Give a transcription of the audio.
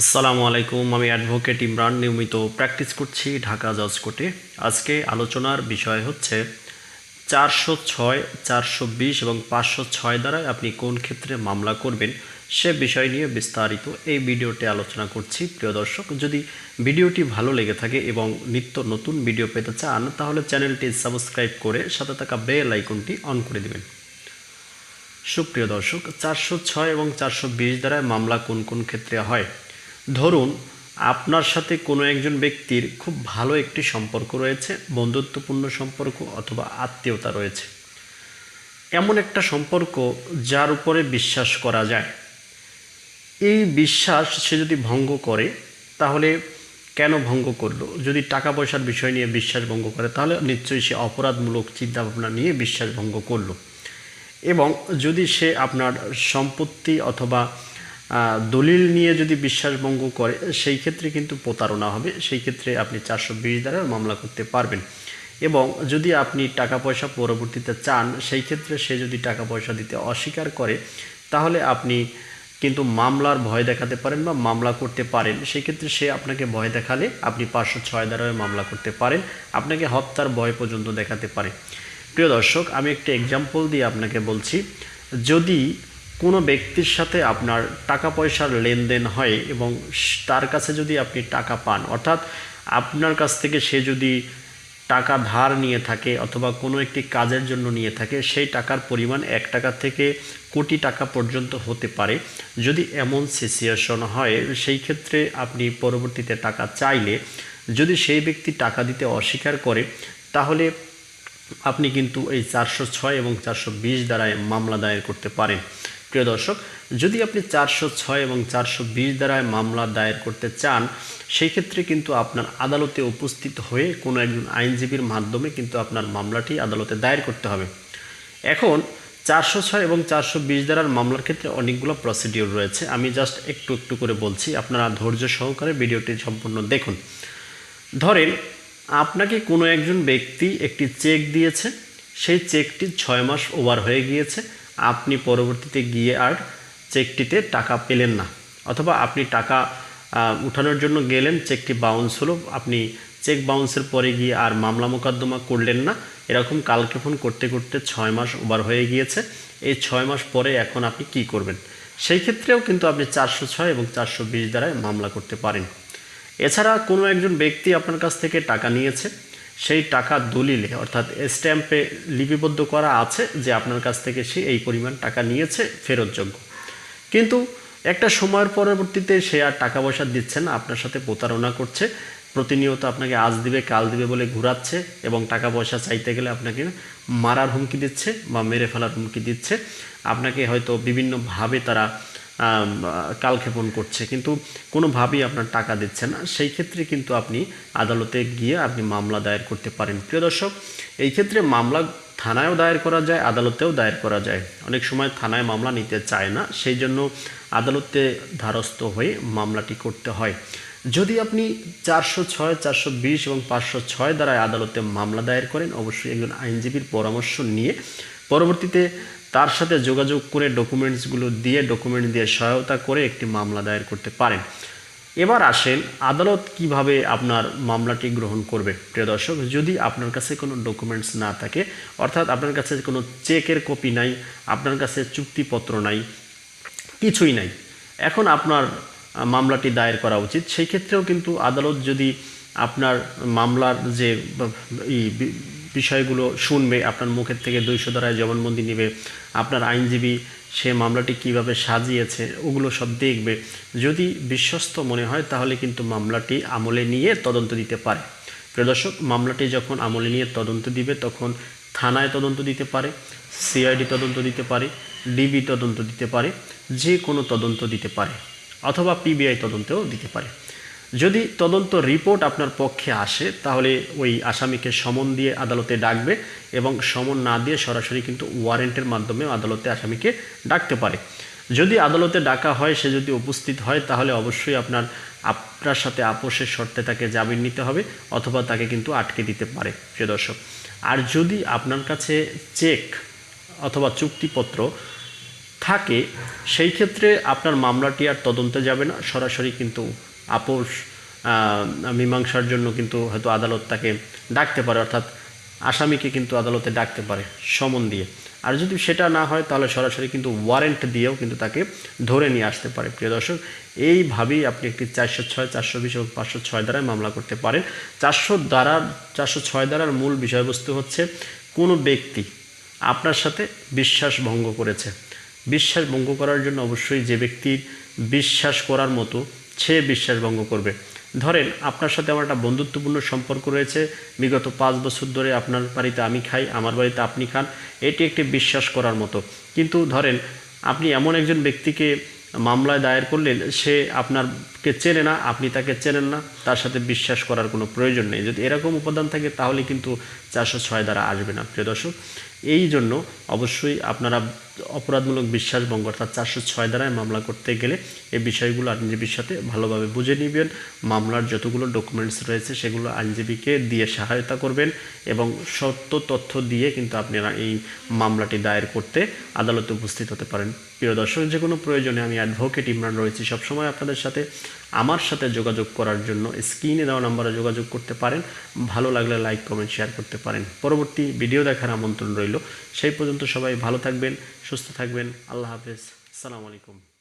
আসসালামু আলাইকুম, আমি অ্যাডভোকেট ইমরান। নিয়মিত প্র্যাকটিস করছি ঢাকা জজ কোর্টে আজকে আলোচনার বিষয় হচ্ছে চারশো ছয়, চারশো বিশ এবং পাঁচশো ছয় দ্বারায় আপনি কোন ক্ষেত্রে মামলা করবেন সে বিষয় নিয়ে বিস্তারিত এই ভিডিওতে আলোচনা করছি। প্রিয় দর্শক, যদি ভিডিওটি ভালো লেগে থাকে এবং নিত্য নতুন ভিডিও পেতে চান, তাহলে চ্যানেলটি সাবস্ক্রাইব করে সাথে থাকা বেল আইকনটি অন করে দেবেন। সুপ্রিয় দর্শক, চারশো ছয় এবং চারশো বিশ দ্বারায় মামলা কোন কোন ক্ষেত্রে হয়? ধরুন, আপনার সাথে কোনো একজন ব্যক্তির খুব ভালো একটি সম্পর্ক রয়েছে, বন্ধুত্বপূর্ণ সম্পর্ক অথবা আত্মীয়তা রয়েছে। এমন একটা সম্পর্ক যার উপরে বিশ্বাস করা যায়। এই বিশ্বাস সে যদি ভঙ্গ করে, তাহলে কেন ভঙ্গ করল? যদি টাকা পয়সার বিষয় নিয়ে বিশ্বাস ভঙ্গ করে, তাহলে নিশ্চয়ই সে অপরাধমূলক চিন্তাভাবনা নিয়ে বিশ্বাস ভঙ্গ করল। এবং যদি সে আপনার সম্পত্তি অথবা দলিল নিয়ে যদি বিশ্বাসভঙ্গ করে, সেই ক্ষেত্রে কিন্তু প্রতারণা হবে। সেই ক্ষেত্রে আপনি চারশো বিশ দ্বারা মামলা করতে পারবেন। এবং যদি আপনি টাকা পয়সা পরবর্তীতে চান, সেই ক্ষেত্রে সে যদি টাকা পয়সা দিতে অস্বীকার করে, তাহলে আপনি কিন্তু মামলার ভয় দেখাতে পারেন বা মামলা করতে পারেন। সেই ক্ষেত্রে সে আপনাকে ভয় দেখালে আপনি পাঁচশো ছয় দ্বারা মামলা করতে পারেন। আপনাকে হত্যার ভয় পর্যন্ত দেখাতে পারে। প্রিয় দর্শক, আমি একটা এক্সাম্পল দিয়ে আপনাকে বলছি। যদি কোনো ব্যক্তির সাথে আপনার টাকা পয়সার লেনদেন হয় এবং তার কাছে যদি আপনি টাকা পান, অর্থাৎ আপনার কাছ থেকে সে যদি টাকা ধার নিয়ে থাকে অথবা কোনো একটি কাজের জন্য নিয়ে থাকে, সেই টাকার পরিমাণ এক টাকা থেকে কোটি টাকা পর্যন্ত হতে পারে। যদি এমন সিচুয়েশন হয়, সেই ক্ষেত্রে আপনি পরবর্তীতে টাকা চাইলে যদি সেই ব্যক্তি টাকা দিতে অস্বীকার করে, তাহলে আপনি কিন্তু এই চারশো ছয় এবং চারশো বিশ দ্বারায় মামলা দায়ের করতে পারেন। প্রিয় দর্শক, যদি আপনি চারশো ছয় এবং চারশো বিশ দ্বারায় মামলা দায়ের করতে চান, সেই ক্ষেত্রে কিন্তু আপনার আদালতে উপস্থিত হয়ে কোনো একজন আইনজীবীর মাধ্যমে কিন্তু আপনার মামলাটি আদালতে দায়ের করতে হবে। এখন, চারশো ছয় এবং চারশো বিশ দ্বারার মামলার ক্ষেত্রে অনেকগুলো প্রসিডিওর রয়েছে। আমি জাস্ট একটু একটু করে বলছি, আপনারা ধৈর্য সহকারে ভিডিওটি সম্পূর্ণ দেখুন। ধরেন, আপনাকে কোনো একজন ব্যক্তি একটি চেক দিয়েছে, সেই চেকটি ছয় মাস ওভার হয়ে গিয়েছে। আপনি পরবর্তীতে গিয়ে আর চেকটিতে টাকা পেলেন না। অথবা আপনি টাকা উঠানোর জন্য গেলেন, চেকটি বাউন্স হলো, আপনি চেক বাউন্সের পরে গিয়ে আর মামলা মোকদ্দমা করলেন না। এরকম কালকে ফোন করতে করতে ছয় মাস ওভার হয়ে গিয়েছে। এই ছয় মাস পরে এখন আপনি কি করবেন? সেই ক্ষেত্রেও কিন্তু আপনি চারশো ছয় এবং চারশো বিশ দ্বারায় মামলা করতে পারেন। এছাড়া কোনো একজন ব্যক্তি আপনার কাছ থেকে টাকা নিয়েছে সেই টাকা দলিলে, অর্থাৎ স্ট্যাম্পে লিপিবদ্ধ করা আছে যে আপনার কাছ থেকে সে এই পরিমাণ টাকা নিয়েছে, ফেরতযোগ্য। কিন্তু একটা সময়ের পরবর্তীতে সে আর টাকা পয়সা দিচ্ছে না, আপনার সাথে প্রতারণা করছে, প্রতিনিয়ত আপনাকে আজ দিবে, কাল দিবে বলে ঘুরাচ্ছে এবং টাকা পয়সা চাইতে গেলে আপনাকে মারার হুমকি দিচ্ছে বা মেরে ফেলার হুমকি দিচ্ছে। আপনাকে হয়তো বিভিন্নভাবে তারা কালক্ষেপণ করছে। কিন্তু কোনোভাবেই আপনার টাকা দিচ্ছে না। সেই ক্ষেত্রে কিন্তু আপনি আদালতে গিয়ে আপনি মামলা দায়ের করতে পারেন। প্রিয় দর্শক, এই ক্ষেত্রে মামলা থানায়ও দায়ের করা যায়, আদালতেও দায়ের করা যায়। অনেক সময় থানায় মামলা নিতে চায় না, সেই জন্য আদালতে ধারস্থ হয়ে মামলাটি করতে হয়। যদি আপনি চারশো ছয়, চারশো বিশ এবং পাঁচশো ছয় দ্বারায় আদালতে মামলা দায়ের করেন, অবশ্যই একজন আইনজীবীর পরামর্শ নিয়ে পরবর্তীতে তার সাথে যোগাযোগ করে ডকুমেন্টসগুলো দিয়ে ডকুমেন্ট দিয়ে সহায়তা করে একটি মামলা দায়ের করতে পারেন। এবার আসেন আদালত কীভাবে আপনার মামলাটি গ্রহণ করবে। প্রিয় দর্শক, যদি আপনার কাছে কোনো ডকুমেন্টস না থাকে, অর্থাৎ আপনার কাছে কোনো চেকের কপি নাই, আপনার কাছে চুক্তিপত্র নাই, কিছুই নাই, এখন আপনার মামলাটি দায়ের করা উচিত। সেই ক্ষেত্রেও কিন্তু আদালত যদি আপনার মামলার যে বিষয়গুলো শুনবে, আপনার মুখের থেকে দুইশো দ্বারায় জবানবন্দি নেবে, আপনার আইনজীবী সে মামলাটি কীভাবে সাজিয়েছে, ওগুলো সব দেখবে। যদি বিশ্বস্ত মনে হয়, তাহলে কিন্তু মামলাটি আমলে নিয়ে তদন্ত দিতে পারে। প্রিয় দর্শক, মামলাটি যখন আমলে নিয়ে তদন্ত দিবে, তখন থানায় তদন্ত দিতে পারে, সিআইডি তদন্ত দিতে পারে, ডিবি তদন্ত দিতে পারে, যে কোনো তদন্ত দিতে পারে, অথবা পিবিআই তদন্তেও দিতে পারে। যদি তদন্ত রিপোর্ট আপনার পক্ষে আসে, তাহলে ওই আসামিকে সমন দিয়ে আদালতে ডাকবে এবং সমন না দিয়ে সরাসরি কিন্তু ওয়ারেন্টের মাধ্যমে আদালতে আসামিকে ডাকতে পারে। যদি আদালতে ডাকা হয়, সে যদি উপস্থিত হয়, তাহলে অবশ্যই আপনার আপনার সাথে আপোষের শর্তে তাকে জামিন নিতে হবে অথবা তাকে কিন্তু আটকে দিতে পারে, প্রিয় দর্শক। আর যদি আপনার কাছে চেক অথবা চুক্তিপত্র থাকে, সেই ক্ষেত্রে আপনার মামলাটি আর তদন্তে যাবে না, সরাসরি কিন্তু আপোষ মীমাংসার জন্য কিন্তু হয়তো আদালত তাকে ডাকতে পারে, অর্থাৎ আসামিকে কিন্তু আদালতে ডাকতে পারে সমন দিয়ে। আর যদি সেটা না হয়, তাহলে সরাসরি কিন্তু ওয়ারেন্ট দিয়েও কিন্তু তাকে ধরে নিয়ে আসতে পারে। প্রিয় দর্শক, এইভাবেই আপনি একটি চারশো ছয়, চারশো বিশ এবং পাঁচশো ছয় দ্বারায় মামলা করতে পারেন। চারশো দ্বারার চারশো ছয় দ্বারার মূল বিষয়বস্তু হচ্ছে, কোনো ব্যক্তি আপনার সাথে বিশ্বাস ভঙ্গ করেছে। বিশ্বাস ভঙ্গ করার জন্য অবশ্যই যে ব্যক্তির বিশ্বাস করার মতো সে বিশ্বাস ভঙ্গ করবে। ধরেন, আপনার সাথে আমার একটা বন্ধুত্বপূর্ণ সম্পর্ক রয়েছে। বিগত পাঁচ বছর ধরে আপনার বাড়িতে আমি খাই, আমার বাড়িতে আপনি খান, এটি একটি বিশ্বাস করার মতো। কিন্তু ধরেন, আপনি এমন একজন ব্যক্তিকে মামলায় দায়ের করলেন, সে আপনারকে চেনে না, আপনি তাকে চেনেন না, তার সাথে বিশ্বাস করার কোনো প্রয়োজন নেই। যদি এরকম উপাদান থাকে, তাহলে কিন্তু চারশো ছয় দ্বারা আসবে না। প্রিয় দর্শক এই জন্য অবশ্যই আপনারা অপরাধমূলক বিশ্বাস বিশ্বাসভঙ্গ অর্থাৎ চারশো ছয় দ্বারায় মামলা করতে গেলে এই বিষয়গুলো আইনজীবীর সাথে ভালোভাবে বুঝে নেবেন। মামলার যতগুলো ডকুমেন্টস রয়েছে সেগুলো আইনজীবীকে দিয়ে সহায়তা করবেন এবং সত্য তথ্য দিয়ে কিন্তু আপনারা এই মামলাটি দায়ের করতে আদালতে উপস্থিত হতে পারেন। প্রিয় দর্শক, যে কোনো প্রয়োজনে আমি অ্যাডভোকেট ইমরান রয়েছি। সবসময় আপনাদের সাথে আমার সাথে যোগাযোগ করার জন্য স্ক্রিনে দেওয়া নাম্বারে যোগাযোগ করতে পারেন। ভালো লাগলে লাইক কমেন্ট শেয়ার করতে পারেন। পরবর্তী ভিডিও দেখার আমন্ত্রণ রইল। সেই পর্যন্ত সবাই ভালো থাকবেন, সুস্থ থাকবেন। আল্লাহ হাফেজ। সালামু আলাইকুম।